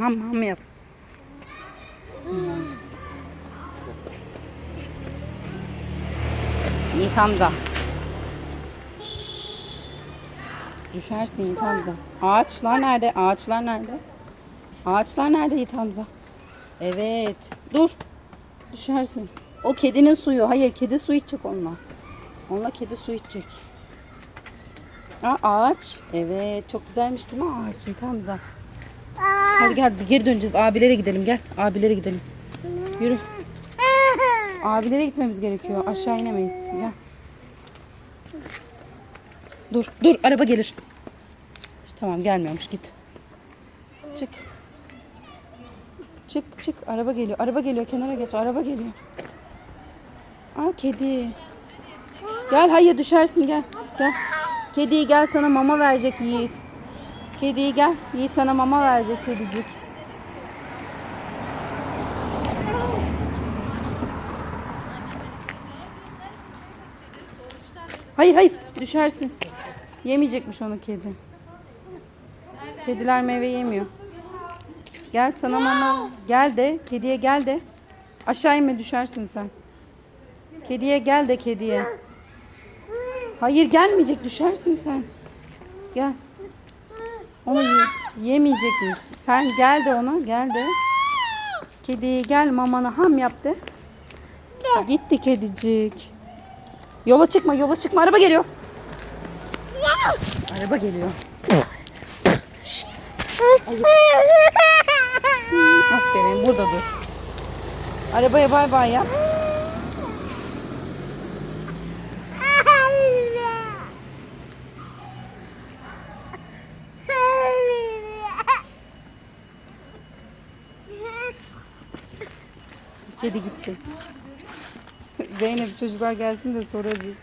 Ham ham yap. Yiğit Hamza. Düşersin Yiğit Hamza. Ağaçlar nerede? Ağaçlar nerede? Ağaçlar nerede Yiğit Hamza? Evet. Dur. Düşersin. O kedinin suyu. Hayır kedi su içecek onunla. Onunla kedi su içecek. Aa, ağaç. Evet çok güzelmiş değil mi ağaç Yiğit Hamza? Hadi gel geri döneceğiz. Abilere gidelim gel. Abilere gidelim. Yürü. Abilere gitmemiz gerekiyor. Aşağı inemeyiz. Gel. Dur dur araba gelir. Tamam gelmiyormuş git. Çık. Çık çık araba geliyor. Araba geliyor kenara geç. Araba geliyor. Aa kedi. Gel hayır düşersin gel. Gel. Kediyi gel sana mama verecek Yiğit. Kediyi gel. Yiğit sana mama verecek kedicik. Hayır hayır düşersin. Yemeyecekmiş onu kedi. Kediler meyve yemiyor. Gel sana mama gel de kediye gel de. Aşağı inme düşersin sen. Kediye gel de kediye. Hayır gelmeyecek düşersin sen. Gel. Onu ye- yemeyecekmiş. Sen gel de ona gel de. Kediye gel mamanı ham yap de. Gitti kedicik. Yola çıkma yola çıkma araba geliyor. Araba geliyor. Şşt. Aferin burada dur. Arabaya bay bay yap. Kedi gitti. Zeynep çocuklar gelsin de sorarız.